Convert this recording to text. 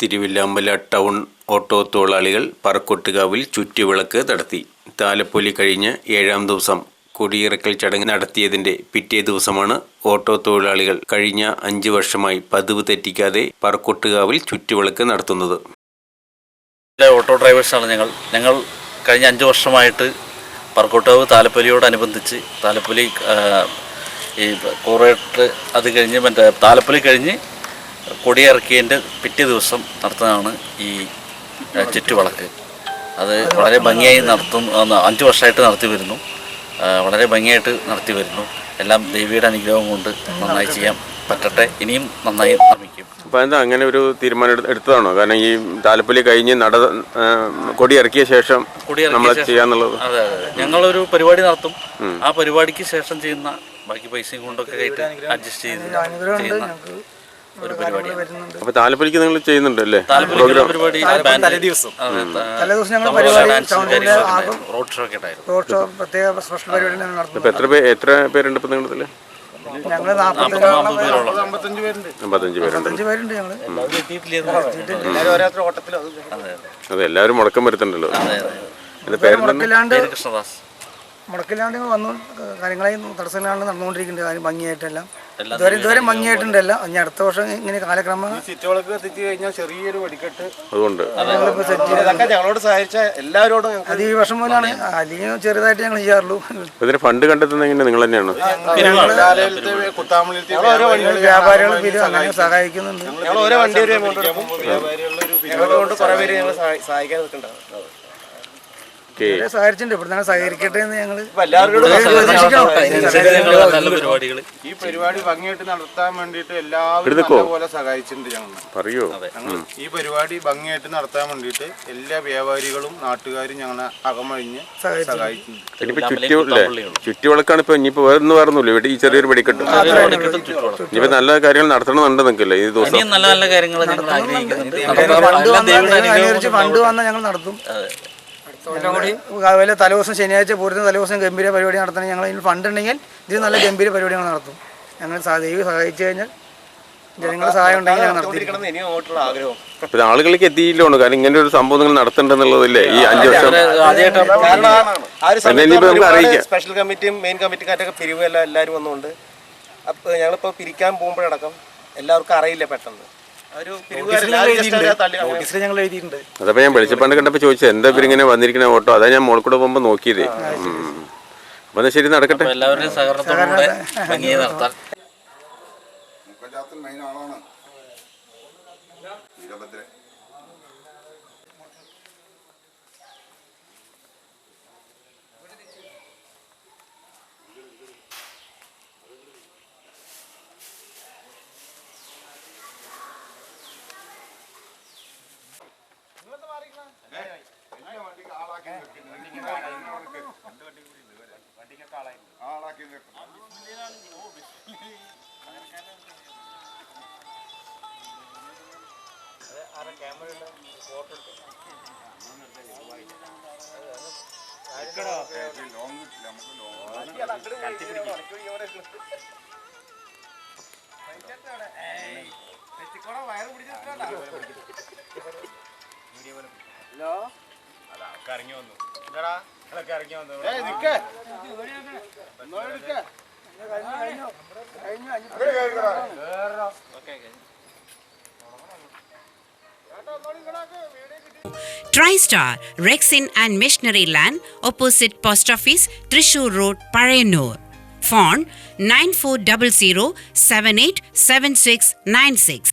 തിരുവില്ലാമ്പല town auto തൊഴിലാളികൾ പറക്കൊട്ടുകാവിൽ ചുറ്റുവിളക്ക് നടത്തി. താലപ്പൊലി കഴിഞ്ഞ് ഏഴാം ദിവസം കൊടിയിറക്കൽ ചടങ്ങ് നടത്തിയതിന്റെ പിറ്റേ ദിവസമാണ് ഓട്ടോ തൊഴിലാളികൾ കഴിഞ്ഞ അഞ്ച് വർഷമായി പതിവ് തെറ്റിക്കാതെ പറക്കൊട്ടുകാവിൽ ചുറ്റുവിളക്ക് നടത്തുന്നത്. ഓട്ടോ ഡ്രൈവേഴ്സാണ് ഞങ്ങൾ. ഞങ്ങൾ കഴിഞ്ഞ അഞ്ച് വർഷമായിട്ട് പറക്കോട്ടാവ് താലപ്പൊലിയോടനുബന്ധിച്ച് താലപ്പൊലി ഈ കോറേറ്റ് അത് കഴിഞ്ഞ് മറ്റേ താലപ്പൊലി കഴിഞ്ഞ് കൊടിയിറക്കിയതിന്റെ പിറ്റേ ദിവസം നടത്തുന്നതാണ് ഈ ചുറ്റുവിളക്ക്. അത് വളരെ ഭംഗിയായി നടത്തും അഞ്ച് വർഷമായിട്ട് നടത്തി വരുന്നു. വളരെ ഭംഗിയായിട്ട് നടത്തി വരുന്നു. എല്ലാം ദേവിയുടെ അനുഗ്രഹം കൊണ്ട് നന്നായി ചെയ്യാൻ പറ്റട്ടെ. ഇനിയും നന്നായി നിർമ്മിക്കും അപ്പോൾ എന്താ അങ്ങനെ ഒരു തീരുമാനം എടുത്തതാണോ? കാരണം ഈ താലപ്പൊലി കഴിഞ്ഞ് നട കൊടി ഇറക്കിയ ശേഷം നമ്മൾ ശേഷം- ചെയ്യാന്നുള്ളത്. അതെ അതെ ഞങ്ങളൊരു പരിപാടി നടത്തും. ആ പരിപാടിക്ക് ശേഷം ചെയ്യുന്ന ബാക്കി പൈസയും കൊണ്ടൊക്കെ ആയിട്ട് അഡ്ജസ്റ്റ് ചെയ്ത് ചെയ്യുന്ന ഒരു പരിപാടിയാണ് അപ്പോൾ താലപ്പൊലിക്ക് നിങ്ങൾ ചെയ്യുന്നുണ്ടല്ലേ താല്പര്യം പരിപാടി തലേദിവസം. തലേദിവസം ഞങ്ങൾ പരിപാടി ഡാൻസ് ടൗണിലെ ആകും. റോഡ് ഷോ ഒക്കെ ഉണ്ടായിരുന്നു. റോഡ് ഷോ പ്രത്യേക സ്പെഷ്യൽ പരിപാടി ഞങ്ങൾ നടത്തുന്നു ഇപ്പോൾ എത്ര പേര് എത്ര പേരുണ്ട് ഇപ്പൊ നിങ്ങളിതിൽ ഞങ്ങൾ നാൽപ്പത് നാൽപ്പത്തഞ്ച് നാൽപ്പത് പേരോളം അമ്പത്തഞ്ച് പേരുണ്ട്. അഞ്ച് പേരുണ്ട്. ഞങ്ങൾ എല്ലാവരും എത്തിയിട്ടില്ലായിരുന്നു. അതെ എല്ലാവരും മുടക്കം വരുത്തുണ്ടല്ലോ. പേരെന്താണ്? മുടക്കില്ലാണ്ട് കൃഷ്ണദാസ്. വന്നു. കാര്യങ്ങളായി തടസ്സമില്ലാണ്ട് നടന്നുകൊണ്ടിരിക്കുന്നുണ്ട് കാര്യം ഭംഗിയായിട്ടെല്ലാം. എല്ലാം ഇതുവരെ ഇതുവരെ ഭംഗിയായിട്ടുണ്ട് എല്ലാം ഇനി അടുത്ത വർഷം ഇങ്ങനെ കാലക്രമം ചുറ്റുവിളക്ക് കത്തിച്ച് കഴിഞ്ഞാൽ ചെറിയൊരു വെടിക്കെട്ട് അതുകൊണ്ട്. ഇതൊക്കെ ഞങ്ങളോട് സഹായിച്ച എല്ലാവരോടും അത് ഈ വർഷം പോലാണ്. അല്ലെങ്കിൽ ചെറുതായിട്ട് ഞങ്ങൾ ചെയ്യാറുള്ളൂ. ഇതിന് ഫണ്ട് കണ്ടെത്തുന്നത് എങ്ങനെ? നിങ്ങൾ തന്നെയാണ്? വ്യാപാരികൾ പേര് അങ്ങനെ സഹായിക്കുന്നുണ്ട്. ഞങ്ങൾ ഓരോ വണ്ടി ഒരു എമൗണ്ട് ഞങ്ങളെ കൊണ്ട് കുറെ പേര് ഞങ്ങൾ സഹായിക്കാൻ നിൽക്കുന്നുണ്ടാവും സഹകരിച്ചിട്ടുണ്ട്. സഹകരിക്കട്ടെ എന്ന് ഞങ്ങൾ ഈ പരിപാടി ഭംഗിയായിട്ട് നടത്താൻ വേണ്ടിയിട്ട് എല്ലാവരും? നല്ലപോലെ സഹായിച്ചിട്ടുണ്ട് ഞങ്ങൾ പറയോ? ഈ പരിപാടി ഭംഗിയായിട്ട് നടത്താൻ വേണ്ടിയിട്ട് എല്ലാ വ്യാപാരികളും നാട്ടുകാരും ഞങ്ങളെ അകമഴിഞ്ഞ് സഹായിച്ചിട്ടുണ്ട്. ചുറ്റുവിളക്കാണ് ഇപ്പൊ ഇനിയിപ്പോ വേറെ ഒന്നും വേറൊന്നുമില്ല. ഇവിടെ ഈ ചെറിയൊരു വെടിക്കെട്ട്. ഇനിയിപ്പോ നല്ല കാര്യങ്ങൾ നടത്തണമെന്നുണ്ട് ഈ ദിവസം. നല്ല നല്ല കാര്യങ്ങൾ ഫണ്ട് വന്നാൽ ഞങ്ങൾ നടത്തും. അതുപോലെ തലേദിവസം ശനിയാഴ്ച പൂരത്തിന് തലേദിവസം ഗംഭീര പരിപാടി നടത്തണം. ഞങ്ങൾ ഇതിന് ഫണ്ട് ഉണ്ടെങ്കിൽ ഇത് നല്ല ഗംഭീര പരിപാടി ഞങ്ങൾ നടത്തും. ഞങ്ങൾ ദൈവം സഹായിച്ചു കഴിഞ്ഞാൽ ജനങ്ങളുടെ സഹായം ഉണ്ടെങ്കിൽ ഞങ്ങൾ നടത്തി ആഗ്രഹം. ആളുകളിലേക്ക് എത്തിയില്ലോണ്ട്. കാരണം ഇങ്ങനെ ഒരു സംഭവം നിങ്ങൾ നടത്തണ്ടെന്നുള്ളതല്ലേ? ഈ അഞ്ചു വർഷം. പിന്നെ. സ്പെഷ്യൽ കമ്മിറ്റിയും മെയിൻ കമ്മിറ്റിക്കാരൊക്കെ പിരിവ് എല്ലാം എല്ലാവരും വന്നുകൊണ്ട് അപ്പോൾ ഞങ്ങളിപ്പോൾ പിരിക്കാൻ പോകുമ്പോഴടക്കം എല്ലാവർക്കും അറിയില്ല പെട്ടെന്ന്. അതപ്പോ ഞാൻ വെളിച്ചപ്പാണ്ട് കണ്ടപ്പോ ചോദിച്ചത് എന്താ ഇവരിങ്ങനെ വന്നിരിക്കുന്ന ഓട്ടോ അതാ ഞാൻ മോൾക്കൂടെ പോകുമ്പോ നോക്കിയതേ. അപ്പൊ ശരി നടക്കട്ടെ. എല്ലാവരുടെയും സഹകരണത്തോടെ നടത്താൻ ആളാക്കി നിർത്തണം ലോങ് നമുക്ക് ലോങ് लो अला करियो नु जरा अला करियो नु ए दिक नो दिक Tristar rexine and missionary land opposite post office Thrissur road Peranur phone nine four double zero seven eight seven six nine six